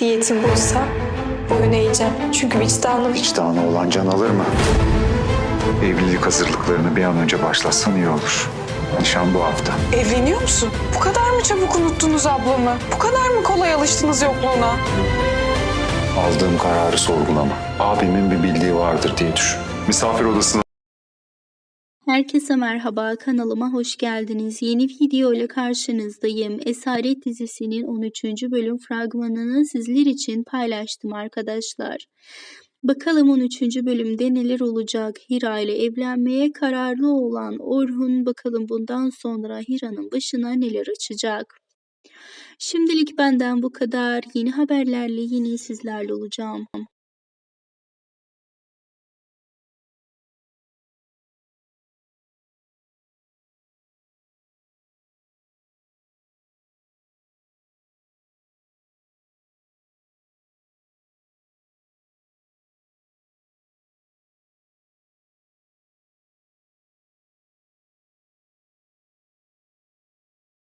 Diyetim bozsa boyun eğeceğim. Çünkü vicdanım Vicdanı olan can alır mı? Evlilik hazırlıklarını bir an önce başlatsan iyi olur. Nişan bu hafta. Evleniyor musun? Bu kadar mı çabuk unuttunuz ablamı? Bu kadar mı kolay alıştınız yokluğuna? Aldığım kararı sorgulama. Abimin bir bildiği vardır diye düşün. Misafir odasına Herkese merhaba kanalıma hoş geldiniz. Yeni video ile karşınızdayım. Esaret dizisinin 13. bölüm fragmanını sizler için paylaştım arkadaşlar. Bakalım 13. bölümde neler olacak? Hira ile evlenmeye kararlı olan Orhun bakalım bundan sonra Hira'nın başına neler açacak? Şimdilik benden bu kadar. Yeni haberlerle yine sizlerle olacağım.